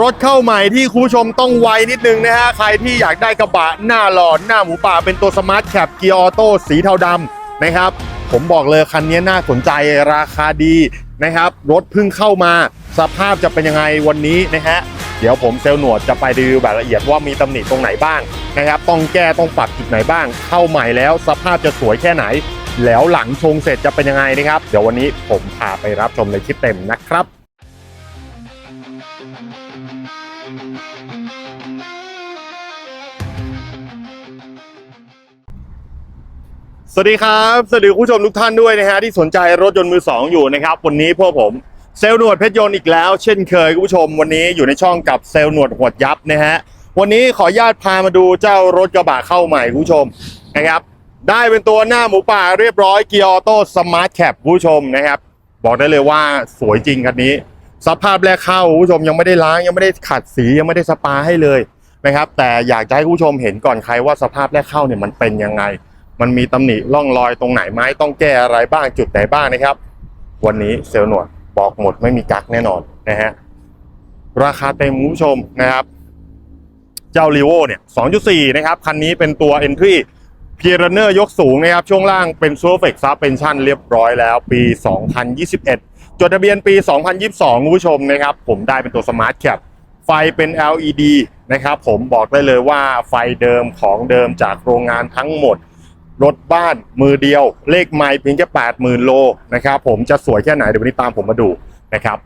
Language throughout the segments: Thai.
รถเข้าใหม่ที่คุณผู้ชมต้องไวนิดนึงนะฮะ ใครที่อยากได้กระบะหน้าหลอดหน้าหมูป่าเป็นตัวสมาร์ทแคปเกียร์ออโต้สีเทาดำนะครับ ผมบอกเลยคันนี้น่าสนใจราคาดีนะครับ รถเพิ่งเข้ามาสภาพจะเป็นยังไงวันนี้นะฮะ เดี๋ยวผมเซลล์หนวดจะไปรีวิวแบบละเอียดว่ามีตำหนิตรงไหนบ้างนะครับ ต้องแก้ต้องปรับจุดไหนบ้าง เข้าใหม่แล้วสภาพจะสวยแค่ไหน แล้วหลังชงเสร็จจะเป็นยังไงนะครับ เดี๋ยววันนี้ผมพาไปรับชมในคลิปเต็มนะครับ สวัสดีครับ สวัสดีผู้ชมทุกท่านด้วยนะฮะที่สนใจรถยนต์มือสองอยู่นะครับ วันนี้พวกผมเซลล์หนวดเพชรยนต์อีกแล้ว เช่นเคยคุณผู้ชมวันนี้อยู่ในช่องกับเซลล์หนวดหวดยับนะฮะวันนี้ขออนุญาตพามาดูเจ้ารถกระบะเข้าใหม่คุณผู้ชมนะครับได้เป็นตัวหน้าหมูป่าเรียบร้อยเกียร์ออโต้สมาร์ทแคปผู้ชมนะครับ บอกได้เลยว่าสวยจริงคันนี้ สภาพแรกเข้าผู้ชมยังไม่ได้ล้างยังไม่ได้ขัดสียังไม่ได้สปาให้เลยนะครับแต่อยากจะให้ผู้ชมเห็นก่อนใครว่าสภาพแรกเข้าเนี่ยมันเป็นยังไง มันมีตำหนิร่องรอยตรงไหนไหมต้องแก้อะไรบ้างจุดไหนบ้างนะครับ วันนี้เซลล์หนวดบอกหมดไม่มีกักแน่นอนนะฮะราคาเต็มคุณผู้ชมนะครับ เจ้ารีโวเนี่ย 2.4 นะครับ คันนี้เป็นตัว Entry เพียร์เนอร์ยกสูงนะครับ ช่วงล่างเป็นซูเฟกซับเป็นชั่นเรียบร้อยแล้ว ปี 2021 จดทะเบียนปี 2022 คุณผู้ชมนะครับ ผมได้เป็นตัวสมาร์ทแคปไฟเป็น LED นะครับ ผมบอกได้เลยว่าไฟเดิมของเดิมจากโรงงานทั้งหมด รถบ้านมือเดียว เลขไมล์เพียงแค่80,000 โลนะครับผมจะสวยแค่ไหนเดี๋ยววันนี้ตามผมมาดูนะครับ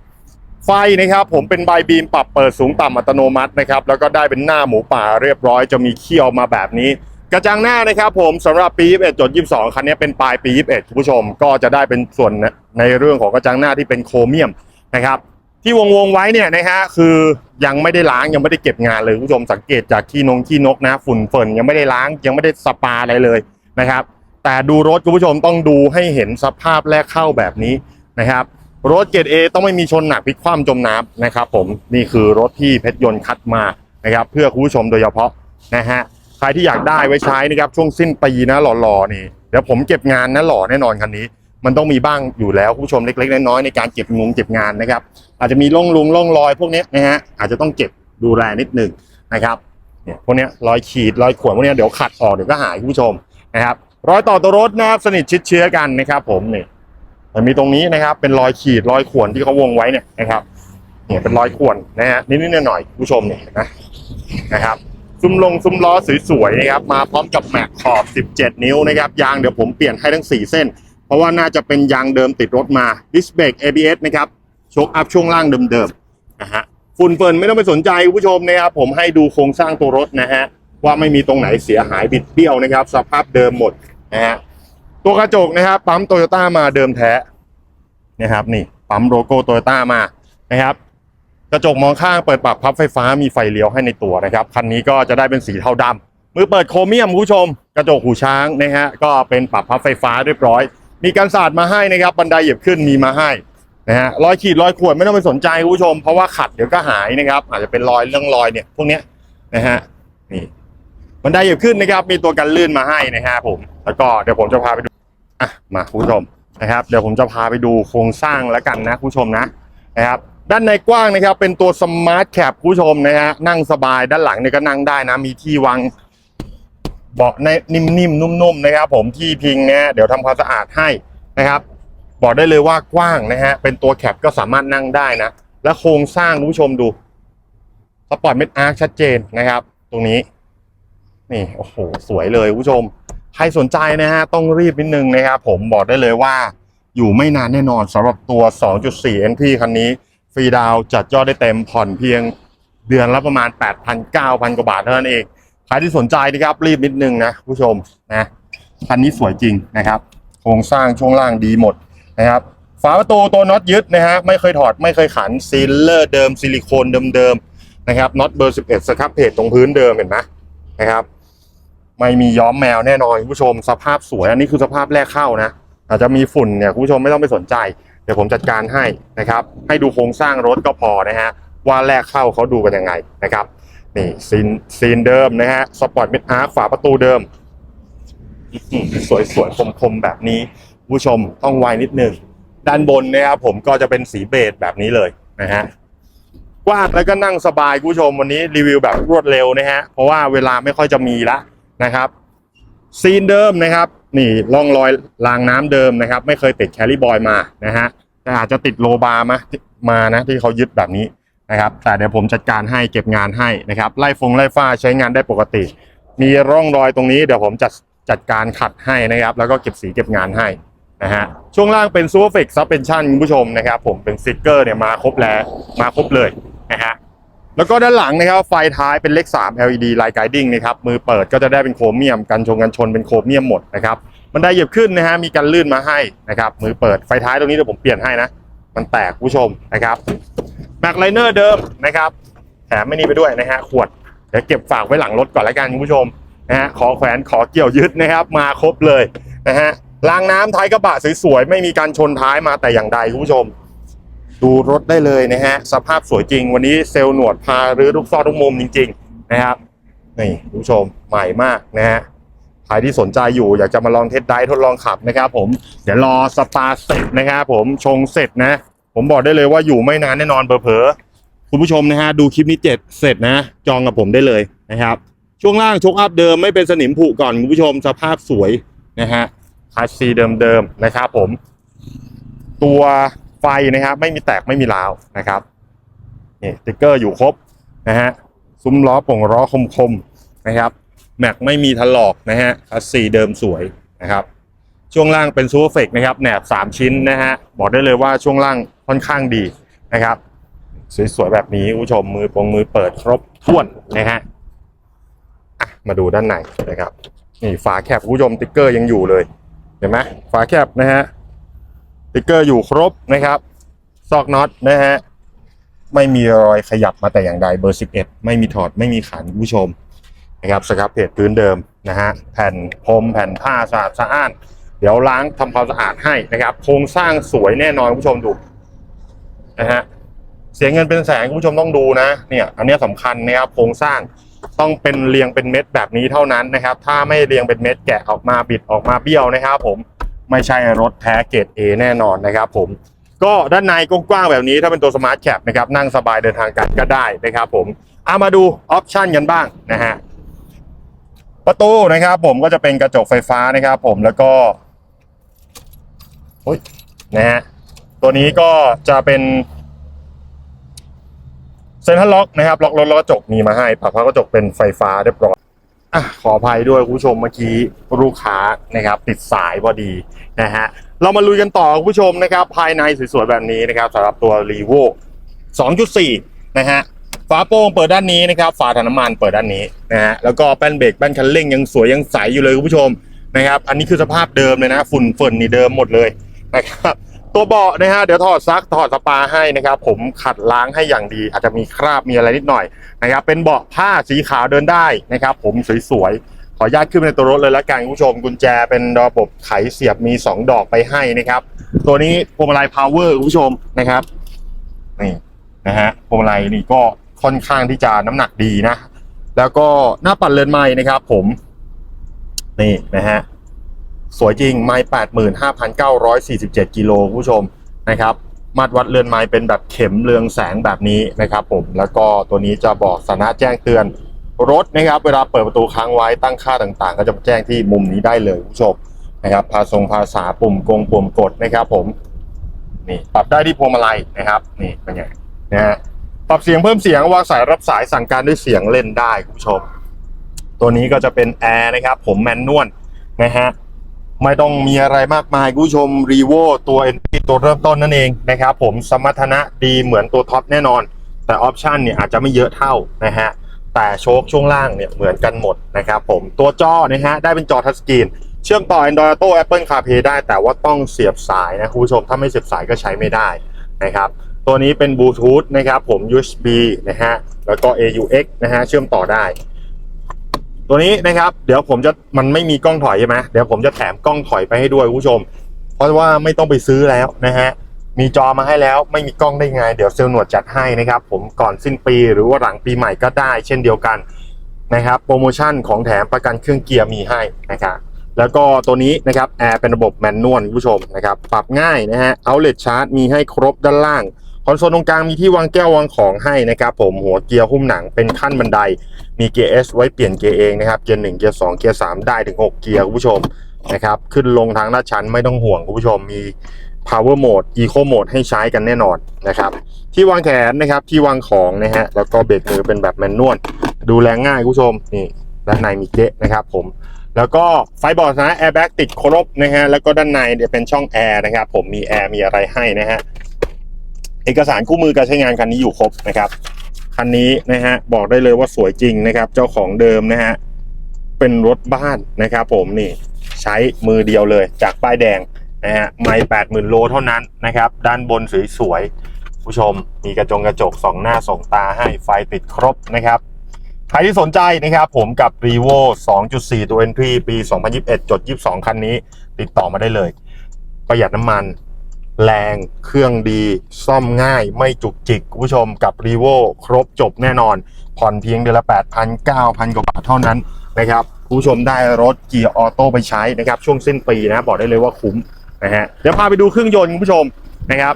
ไฟนะครับผมเป็นใบบีมปรับเปิดสูงต่ำอัตโนมัตินะครับแล้วก็ได้เป็นหน้าหมูป่าเรียบร้อยจะมีเขี้ยวมาแบบนี้ กระจังหน้านะครับผมสำหรับปี 21จด22 คันนี้เป็นปลายปี 21คุณผู้ชม ก็จะได้เป็นส่วนในเรื่องของกระจังหน้าที่เป็นโครเมียมนะครับที่วงวงไว้เนี่ยนะฮะคือยังไม่ได้ล้างยังไม่ได้เก็บงานเลยคุณผู้ชมสังเกตจากขี้นงขี้นกนะ ฝุ่นเฟินยังไม่ได้ล้างยังไม่ได้สปาอะไรเลย นะครับ แต่ดูรถคุณผู้ชมต้องดูให้เห็นสภาพแรกเข้าแบบนี้นะครับรถเกรดเอต้องไม่มีชนหนักพลิกคว่ำจมน้ำนะครับ ผมนี่คือรถที่เพชรยนต์คัดมานะครับเพื่อคุณผู้ชมโดยเฉพาะนะฮะใครที่อยากได้ไว้ใช้นะครับช่วงสิ้นปีนะหล่อๆนี่เดี๋ยวผมเก็บงานนะหล่อแน่นอนคันนี้ มันต้องมีบ้างอยู่แล้วคุณผู้ชมเล็กๆน้อยๆในการเก็บงงเก็บงานนะครับ อาจจะมีร่องลุงร่องรอยพวกนี้นะฮะอาจจะต้องเก็บดูแลนิดหนึ่งนะครับเนี่ยพวกนี้รอยขีดรอยข่วนพวกนี้เดี๋ยวขัดออกเดี๋ยวก็หายคุณผู้ชม นะครับรอยต่อตัวรถนะครับสนิทชิดเชื้อกันนะครับ ผมนี่มันมีตรงนี้นะครับ เป็นรอยขีดรอยข่วนที่เขาวงไว้เนี่ยนะครับเนี่ยเป็นรอยข่วนนะฮะนิดๆหน่อยๆผู้ชมเนี่ยนะนะครับซุ้มลงซุ้มล้อสวยๆนะครับ มาพร้อมกับแม็กขอบ 17 นิ้วนะครับยางเดี๋ยวผมเปลี่ยนให้ทั้ง 4 เส้น เพราะว่าน่าจะเป็นยางเดิมติดรถมาดิสเบรก ABS นะครับโชคอัพช่วงล่างเดิมๆนะฮะฝุ่นเฟิร์นไม่ต้องไปสนใจผู้ชมนะครับผมให้ดูโครงสร้างตัวรถนะฮะ ว่าไม่มีตรงไหนเสียหายบิดเบี้ยวนะครับ สภาพเดิมหมดนะฮะตัวกระจกนะครับปั๊มโตโยต้ามาเดิมแท้นะครับนี่ปั๊มโลโก้โตโยต้ามานะครับกระจกมองข้างเปิดปรับพับไฟฟ้ามีไฟเลี้ยวให้ในตัวนะครับคันนี้ก็จะได้เป็นสีเทาดำมือเปิดโครเมียมคุณผู้ชม กระจกหูช้างนะฮะก็เป็นปรับพับไฟฟ้าเรียบร้อย มีการสาดมาให้นะครับบันไดเหยียบขึ้นมีมาให้นะฮะรอยขีดรอยข่วนไม่ต้องไปสนใจคุณผู้ชม เพราะว่าขัดเดี๋ยวก็หายนะครับ อาจจะเป็นรอยเรื่องรอยเนี่ยพวกเนี้ยนะฮะนี่ บันไดเหยียบขึ้นนะครับ มีตัวกันลื่นมาให้นะฮะผม แล้วก็เดี๋ยวผมจะพาไปดูอะมาคุณผู้ชมนะครับ เดี๋ยวผมจะพาไปดูโครงสร้างแล้วกันนะคุณผู้ชมนะนะครับด้านในกว้างนะครับ เป็นตัวสมาร์ทแคปคุณผู้ชมนะฮะนั่งสบายด้านหลังเนี่ยก็นั่งได้นะ มีที่วางเบาะในนิ่มๆนุ่มๆนะครับ ผมที่พิงเนี่ยเดี๋ยวทำความสะอาดให้นะครับ บอกได้เลยว่ากว้างนะฮะเป็นตัวแคปก็สามารถนั่งได้นะ และโครงสร้างคุณผู้ชมดูสปอร์ตเม็ดอาร์คชัดเจนนะครับ ตรงนี้ นี่โอ้โหสวยเลยคุณผู้ชม ใครสนใจนะฮะต้องรีบนิดนึงนะครับผมบอกได้เลยว่าอยู่ไม่นานแน่นอนสำหรับตัว 2.4 NP คันนี้ ฟรีดาวจัดยอดได้เต็มผ่อนเพียงเดือนละประมาณ 8,000 9,000 กว่าบาทเท่านั้นเอง ใครที่สนใจนะครับรีบนิดนึงนะผู้ชมนะคันนี้สวยจริงนะครับ โครงสร้างช่วงล่างดีหมดนะครับ ฝาประตูตัวน็อตยึดนะฮะไม่เคยถอดไม่เคยขันซีลเลอร์เดิมซิลิโคนเดิมๆนะครับน็อตเบอร์ 11สครับเพจตรงพื้นเดิมเห็นไหมนะครับ ไม่มีย้อมแมวแน่นอนคุณผู้ชมสภาพสวยอันนี้คือสภาพแรกเข้านะ อาจจะมีฝุ่นเนี่ยคุณผู้ชมไม่ต้องไปสนใจ เดี๋ยวผมจัดการให้นะครับ ให้ดูโครงสร้างรถก็พอนะฮะว่าแรกเข้าเขาดูกันยังไงนะครับนี่ซีนซีนเดิมนะฮะสปอร์ตเมดอาร์ฝาประตูเดิม สวยสวยคมคมๆแบบนี้คุณผู้ชมต้องไวนิดนึงด้านบนนะครับผมก็จะเป็นสีเบจแบบนี้เลยนะฮะกว้างแล้วก็นั่งสบายคุณผู้ชมวันนี้รีวิวแบบรวดเร็วนะฮะเพราะว่าเวลาไม่ค่อยจะมีละ นะครับ ซีนเดิมนะครับ นี่ร่องรอยรางน้ำเดิมนะครับ ไม่เคยติดแคลรี่บอยมานะฮะแต่อาจจะติดโลบาร์มามานะที่เขายึดแบบนี้นะครับ แต่เดี๋ยวผมจัดการให้เก็บงานให้นะครับ ไล่ฟงไล่ฟ้าใช้งานได้ปกติ มีร่องรอยตรงนี้เดี๋ยวผมจัดจัดการขัดให้นะครับ แล้วก็เก็บสีเก็บงานให้นะฮะช่วงล่างเป็นซูเปอร์เฟกซับเพนชั่นคุณผู้ชมนะครับ ผมเป็นสติกเกอร์เนี่ยมาครบแล้วมาครบเลยนะฮะ แล้วก็ด้านหลังนะครับไฟท้ายเป็นเลข 3 LED Light Guiding นะครับมือเปิดก็จะได้เป็นโครเมียมกันชงกันชนเป็นโครเมียมหมดนะครับบันไดเหยียบขึ้นนะฮะมีกันลื่นมาให้นะครับมือเปิดไฟท้ายตรงนี้เดี๋ยวผมเปลี่ยนให้นะ มันแตกผู้ชมนะครับแม็กไลเนอร์เดิมนะครับแถมไม่นี่ไปด้วยนะฮะขวดเดี๋ยวเก็บฝากไว้หลังรถก่อนแล้วกันคุณผู้ชมนะฮะขอแขวนขอเกี่ยวยึดนะครับมาครบเลยนะฮะรางน้ำท้ายกระบะสวยๆไม่มีการชนท้ายมาแต่อย่างใดคุณผู้ชม ดูรถได้เลยนะฮะ สภาพสวยจริง วันนี้เซลล์หนวดพารื้อทุกซอกทุกมุมจริง ๆ นะครับ นี่คุณผู้ชมใหม่มากนะฮะใครที่สนใจอยู่อยากจะมาลองเทสได้ทดลองขับนะครับผม เดี๋ยวรอสปาเสร็จนะครับผมชงเสร็จนะ ผมบอกได้เลยว่าอยู่ไม่นานแน่นอนเผลอๆคุณผู้ชมนะฮะดูคลิปนี้เจ็ดเสร็จนะ จองกับผมได้เลยนะครับช่วงล่างชกอัพเดิมไม่เป็นสนิมผุก่อนคุณผู้ชมสภาพสวยนะฮะคาซีเดิมๆนะครับผม ตัว ไฟนะครับไม่มีแตกไม่มีร้าวนะครับนี่สติ๊กเกอร์อยู่ครบนะฮะซุ้มล้อป่งล้อคมๆนะครับแม็กไม่มีถลอกนะฮะคัสซีเดิมสวยนะครับช่วงล่างเป็นซูเปอร์เฟกนะครับแหนบสามชิ้นนะฮะบอกได้เลยว่าช่วงล่างค่อนข้างดีนะครับสวยๆแบบนี้คุณผู้ชมมือปงมือเปิดครบถ้วนนะฮะมาดูด้านในนะครับนี่ฝาแคปคุณผู้ชมติ๊กเกอร์ยังอยู่เลยเห็นไหมฝาแคปนะฮะ ติ๊กเกอร์อยู่ครบนะครับ ซอกน็อตนะฮะ ไม่มีรอยขยับมาแต่อย่างใดเบอร์ 11 ไม่มีถอดไม่มีขันผู้ชมนะครับสครับเพจพื้นเดิมนะฮะแผ่นพรมแผ่นผ้าสะอาดสะอ้าน เดี๋ยวล้างทำความสะอาดให้นะครับ โครงสร้างสวยแน่นอนผู้ชมดูนะฮะเสียเงินเป็นแสนคุณผู้ชมต้องดูนะเนี่ยอันนี้ยสำคัญนะครับโครงสร้างต้องเป็นเรียงเป็นเม็ดแบบนี้เท่านั้นนะครับ ถ้าไม่เรียงเป็นเม็ดแกะออกมาบิดออกมาเบี้ยวนะครับ ผม ไม่ใช่รถแท้เกรด A แน่นอนนะครับผมก็ด้านในกว้างๆแบบนี้ถ้าเป็นตัวสมาร์ทแคปนะครับนั่งสบายเดินทางกันก็ได้นะครับผมเอามาดูออปชันกันบ้างนะฮะประตูนะครับผมก็จะเป็นกระจกไฟฟ้านะครับผมแล้วก็อุ๊ยนะฮะตัวนี้ก็จะเป็นเซ็นทรัลล็อกนะครับล็อกรถแล้วกระจกมีมาให้ปรับพับกระจกเป็นไฟฟ้าเรียบร้อย อะขออภัยด้วยคุณผู้ชมเมื่อกี้ลูกค้านะครับ ติดสายพอดีนะฮะเรามาลุยกันต่อคุณผู้ชมนะครับ ภายในสวยๆแบบนี้นะครับสำหรับตัว r e v o 2.4 นะฮะฝาโป่งเปิดด้านนี้นะครับ ฝาถังน้ำมันเปิดด้านนี้นะฮะแล้วก็แป้นเบรกแป้นคันเร่งยังสวยยังใสอยู่เลยคุณผู้ชมนะครับ อันนี้คือสภาพเดิมเลยนะ ฝุ่นฝุ่นนี่เดิมหมดเลยนะครับ ตัวเบาะนะฮะเดี๋ยวถอดซักถอดสปาให้นะครับ ผมขัดล้างให้อย่างดี อาจจะมีคราบมีอะไรนิดหน่อยนะครับ เป็นเบาะผ้าสีขาวเดินได้นะครับ ผมสวยๆขออนุญาตขึ้นในตัวรถเลยแล้วกันคุณผู้ชมกุญแจเป็นระบบไขเสียบมี 2 ดอกไปให้นะครับ ตัวนี้พวงมาลัยพาวเวอร์คุณผู้ชมนะครับนี่นะฮะพวงมาลัยนี่ก็ค่อนข้างที่จะน้ำหนักดีนะ แล้วก็หน้าปัดเรือนไม้นะครับ ผม นี่นะฮะ สวยจริงไม้แปดหมื่นห้าพันเก้าร้อยสี่สิบเจ็ดกิโลคุณผู้ชมนะครับมาตรวัดเรือนไม้เป็นแบบเข็มเรืองแสงแบบนี้นะครับผมแล้วก็ตัวนี้จะบอกสถานะแจ้งเตือนรถนะครับ เวลาเปิดประตูค้างไว้ตั้งค่าต่างๆ ก็จะแจ้งที่มุมนี้ได้เลยคุณผู้ชมนะครับภาษงภาษาปุ่มกงปุ่มกดนะครับผมนี่ปรับได้ที่พวงมาลัยนะครับนี่เป็นไงนะฮะปรับเสียงเพิ่มเสียงวางสายรับสายสั่งการด้วยเสียงเล่นได้คุณผู้ชม ตัวนี้ก็จะเป็นแอร์นะครับผมแมนนวลนะฮะ ไม่ต้องมีอะไรมากมายผู้ชมรีโวตัว NP ตัวเริ่มต้นนั่นเองนะครับผมสมรรถนะดีเหมือนตัวท็อปแน่นอน แต่ออปชันเนี่ยอาจจะไม่เยอะเท่านะฮะแต่โชคช่วงล่างเนี่ยเหมือนกันหมดนะครับผมตัวจอนะฮะได้เป็นจอทัชสกรีนเชื่อมต่อ Android Auto Apple CarPlay ได้แต่ว่าต้องเสียบสายนะคุณผู้ชมถ้าไม่เสียบสายก็ใช้ไม่ได้นะครับตัวนี้เป็นบลูทูธนะครับผม USB นะฮะแล้วก็ AUX นะฮะเชื่อมต่อได้ ตัวนี้นะครับ เดี๋ยวผมจะมันไม่มีกล้องถอยใช่ไหมเดี๋ยวผมจะแถมกล้องถอยไปให้ด้วยคุณผู้ชม เพราะว่าไม่ต้องไปซื้อแล้วนะฮะมีจอมาให้แล้วไม่มีกล้องได้ไง เดี๋ยวเซลล์หนวดจัดให้นะครับ ผมก่อนสิ้นปีหรือว่าหลังปีใหม่ก็ได้ เช่นเดียวกันนะครับโปรโมชั่นของแถมประกันเครื่องเกียร์มีให้นะครับแล้วก็ตัวนี้นะครับแอร์เป็นระบบแมนนวลคุณผู้ชมนะครับปรับง่ายนะฮะเอาเล t ชาร์จมีให้ครบด้านล่าง คอนโซลตรงกลางมีที่วางแก้ววางของให้นะครับผมหัวเกียร์หุ้มหนังเป็นขั้นบันได มีเกียร์ S ไว้เปลี่ยนเกียร์เองนะครับเกียร์1เกียร์2เกียร์3ได้ถึง6เกียร์คุณผู้ชมนะครับขึ้นลงทางลาดชันไม่ต้องห่วงคุณผู้ชมมี power mode eco mode ให้ใช้กันแน่นอนนะครับที่วางแขนนะครับที่วางของนะฮะแล้วก็เบรกมือเป็นแบบแมนนวลดูแลง่ายคุณผู้ชมนี่ด้านในมีเกะนะครับผมแล้วก็ไฟบอร์ดนะแอร์แบ็กติดครบนะฮะแล้วก็ด้านในเดี๋ยวเป็นช่องแอร์นะครับผมมีแอร์มีอะไรให้นะฮะ เอกสารคู่มือการใช้งานคันนี้อยู่ครบนะครับคันนี้นะฮะบอกได้เลยว่าสวยจริงนะครับ เจ้าของเดิมนะฮะเป็นรถบ้านนะครับผมนี่ใช้มือเดียวเลยจากป้ายแดงนะฮะไม่แปดหมื่นโลเท่านั้นนะครับ ด้านบนสวยๆผู้ชมมีกระจงกระจกสองหน้าสองตาให้ไฟติดครบนะครับใครที่สนใจนะครับผมกับ r e v o 2.4 ตัว Entry ปี 2021 จด 22 คันนี้ ติดต่อมาได้เลย ประหยัดน้ำมัน แรงเครื่องดีซ่อมง่ายไม่จุกจิกคุณผู้ชมกับ r e v o ครบจบแน่นอน ผ่อนเพียงเดือนละ 8,000 9,000 กว่าบาทเท่านั้นนะครับคุณผู้ชมได้รถเกียร์ออโต้ไปใช้นะครับ ช่วงสิ้นปีนะบอกได้เลยว่าคุ้มนะฮะเดี๋ยวพาไปดูเครื่องยนต์คุณผู้ชมนะครับ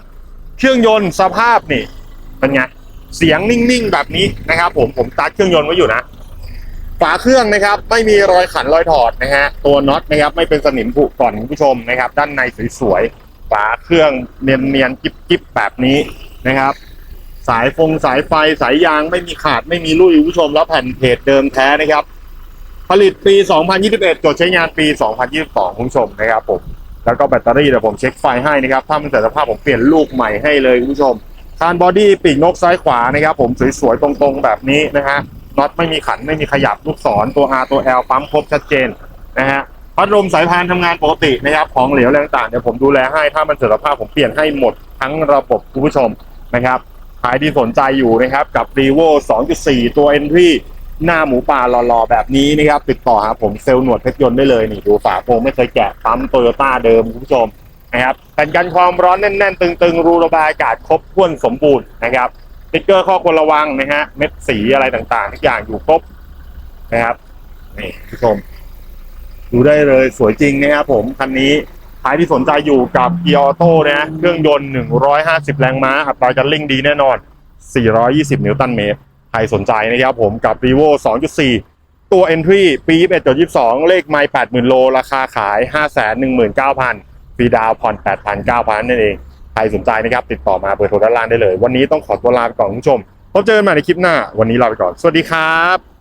เครื่องยนต์สภาพนี่เป็นไงเสียงนิ่งๆแบบนี้นะครับผมผมตัดเครื่องยนต์ไว้อยู่นะฝาเครื่องนะครับไม่มีรอยขันรอยถอดนะฮะตัวน็อตนะครับไม่เป็นสนิมผุก่อนคุณผู้ชมนะครับ ด้านในสวย ฝาเครื่องเนียนๆกิ๊บๆแบบนี้นะครับ สายฟงสายไฟสายยางไม่มีขาดไม่มีรุ่ยคุณผู้ชมแล้วแผ่นเพจเดิมแท้นะครับ ผลิตปี 2021 จดใช้งานปี 2022คุณผู้ชมนะครับผมแล้วก็แบตเตอรี่เดี๋ยวผมเช็คไฟให้นะครับ ถ้ามันเสียสภาพผมเปลี่ยนลูกใหม่ให้เลยคุณผู้ชมคานบอดี้ปีกนกซ้ายขวานะครับ ผมสวยๆตรงๆแบบนี้นะฮะน็อตไม่มีขันไม่มีขยับลูกศรตัว R ตัว L ปั๊มครบชัดเจนนะฮะ พัดลมสายพานทำงานปกตินะครับของเหลวอะไรต่างๆเดี๋ยวผมดูแลให้ถ้ามันเสื่อมสภาพผมเปลี่ยนให้หมดทั้งระบบคุณผู้ชมนะครับใครที่สนใจอยู่นะครับกับ r e v o 2.4 ตัว Entry หน้าหมูป่าหล่อๆแบบนี้นะครับติดต่อหาผมเซลล์หนวดเพชรยนต์ได้เลยนี่ดูฝาโปรงไม่เคยแกะปั๊มโตโยต้าเดิมคุณผู้ชมนะครับแต่งกันความร้อนแน่นๆ ตึงๆ รูระบายอากาศครบถ้วนสมบูรณ์นะครับสติ๊กเกอร์ข้อควรระวังนะฮะเม็ดสีอะไรต่างๆทุกอย่างอยู่ครบนะครับนี่คุณผู้ชม ดูได้เลยสวยจริงนะครับผม คันนี้ใครที่สนใจอยู่กับเกียร์ออโต้นะเครื่องยนต์ 150 แรงม้า อัตราการเร่งดีแน่นอน 420 นิวตันเมตร ใครสนใจนะครับผมกับ r e v o 2.4 ตัว Entry ปี21.22 เลขไมล์80,000 โล ราคาขาย 519,000ฟรีดาวผ่อน 8,900 นั่นเอง ใครสนใจนะครับ ติดต่อมาเบอร์โทรด้านล่างได้เลย วันนี้ต้องขอตัวลาไปก่อนคุณผู้ชมพบเจอกันใหม่ในคลิปหน้า วันนี้ลาไปก่อน สวัสดีครับ